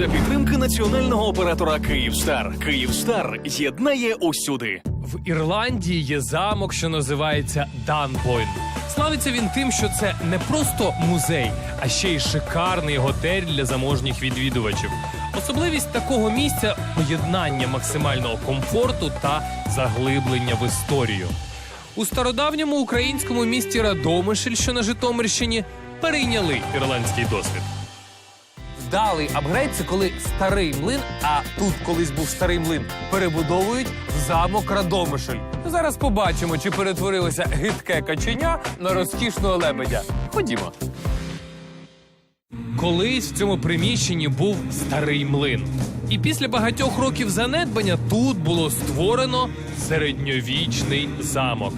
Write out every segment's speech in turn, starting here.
за підтримки національного оператора Київстар. Київстар єднає усюди. В Ірландії є замок, що називається Данбойн. Славиться він тим, що це не просто музей, а ще й шикарний готель для заможніх відвідувачів. Особливість такого місця поєднання максимального комфорту та заглиблення в історію. У стародавньому українському місті Радомишль, що на Житомирщині, перейняли ірландський досвід. Вдалий апгрейд це коли старий млин, а тут колись був старий млин, перебудовують в замок Радомишль. Зараз побачимо, чи перетворилося гидке каченя на розкішного лебедя. Ходімо. Колись в цьому приміщенні був старий млин. І після багатьох років занедбання тут було створено середньовічний замок.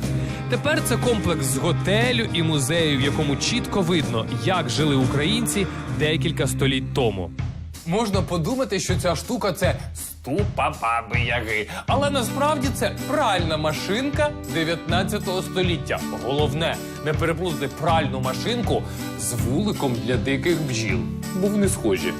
Тепер це комплекс з готелю і музею, в якому чітко видно, як жили українці декілька століть тому. Можна подумати, що ця штука це ступа баби яги. Але насправді це пральна машинка 19 століття. Головне не переплутати пральну машинку з вуликом для диких бджіл, бо вони схожі.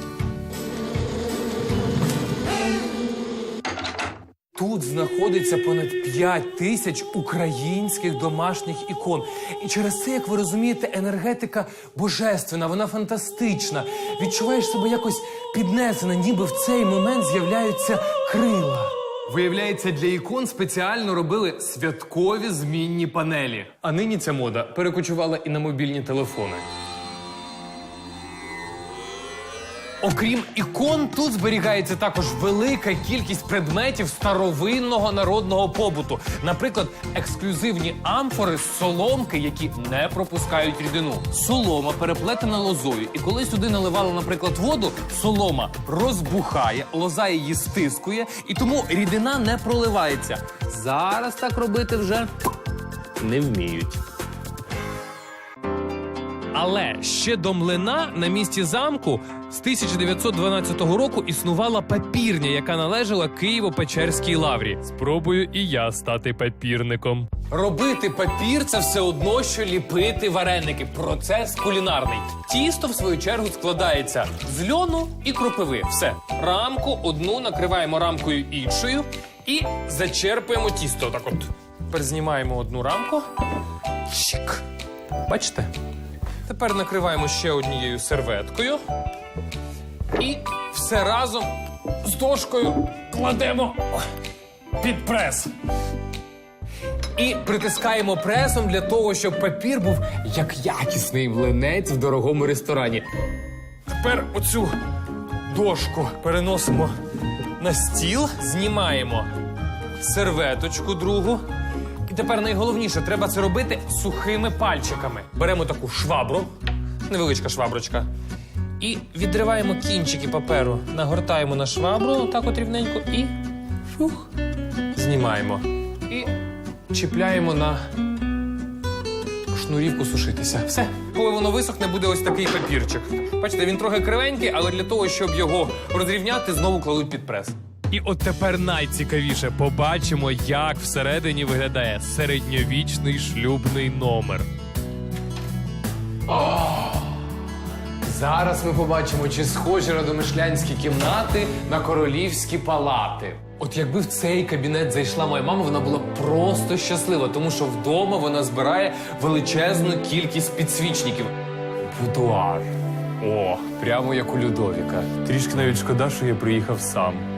Тут знаходиться понад 5 тисяч українських домашніх ікон. І через це, як ви розумієте, енергетика божественна, вона фантастична. Відчуваєш себе якось піднесена, ніби в цей момент з'являються крила. Виявляється, для ікон спеціально робили святкові змінні панелі. А нині ця мода перекочувала і на мобільні телефони. Окрім ікон, тут зберігається також велика кількість предметів старовинного народного побуту. Наприклад, ексклюзивні амфори з соломки, які не пропускають рідину. Солома переплетена лозою, і коли сюди наливали, наприклад, воду, солома розбухає, лоза її стискує, і тому рідина не проливається. Зараз так робити вже не вміють. Але ще до млина на місці замку з 1912 року існувала папірня, яка належала Києво-Печерській лаврі. Спробую і я стати папірником. Робити папір це все одно, що ліпити вареники. Процес кулінарний. Тісто, в свою чергу, складається з льону і кропиви. Все. Рамку одну накриваємо рамкою іншою і зачерпуємо тісто. Так от. Тепер знімаємо одну рамку. Чик. Бачите? Тепер накриваємо ще однією серветкою. І все разом з дошкою кладемо під прес. І притискаємо пресом для того, щоб папір був як якісний млинець в дорогому ресторані. Тепер оцю дошку переносимо на стіл, знімаємо серветочку другу. І тепер найголовніше, треба це робити сухими пальчиками. Беремо таку швабру, невеличка шваброчка, і відриваємо кінчики паперу, нагортаємо на швабру, так от рівненько, і фух, знімаємо. І чіпляємо на шнурівку сушитися. Все. Коли воно висохне, буде ось такий папірчик. Бачите, він трохи кривенький, але для того, щоб його розрівняти, знову кладуть під прес. І от тепер найцікавіше побачимо, як всередині виглядає середньовічний шлюбний номер. Зараз ми побачимо, чи схожі радомишлянські кімнати на королівські палати. От якби в цей кабінет зайшла моя мама, вона була просто щаслива, тому що вдома вона збирає величезну кількість підсвічників. Будуар. О, прямо як у Людовіка. Трішки навіть шкода, що я приїхав сам.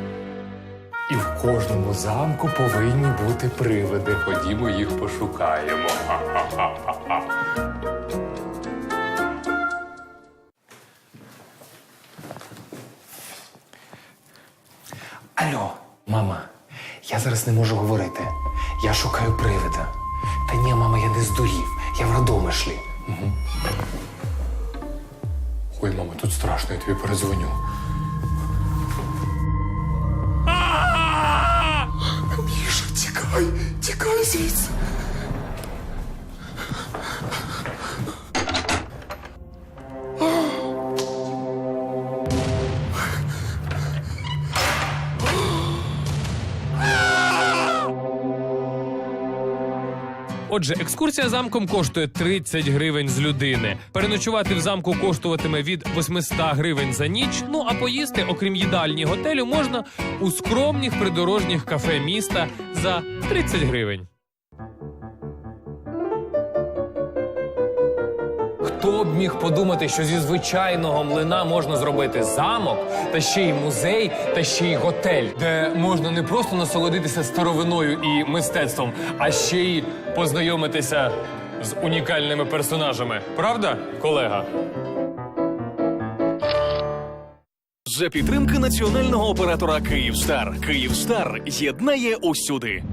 І в кожному замку повинні бути привиди. Ходімо їх пошукаємо. Алло, мама, я зараз не можу говорити. Я шукаю привида. Та ні, мама, я не здурів. Я в Радомишлі. Ой, мама, тут страшно, я тобі перезвоню. Ay çıkar Отже, екскурсія замком коштує 30 гривень з людини. Переночувати в замку коштуватиме від 800 гривень за ніч. Ну а поїсти, окрім їдальні готелю, можна у скромних придорожніх кафе міста за 30 гривень. Хто б міг подумати, що зі звичайного млина можна зробити замок, та ще й музей, та ще й готель, де можна не просто насолодитися старовиною і мистецтвом, а ще й познайомитися з унікальними персонажами. Правда, колега? За підтримки національного оператора Київстар. Київстар єднає усюди.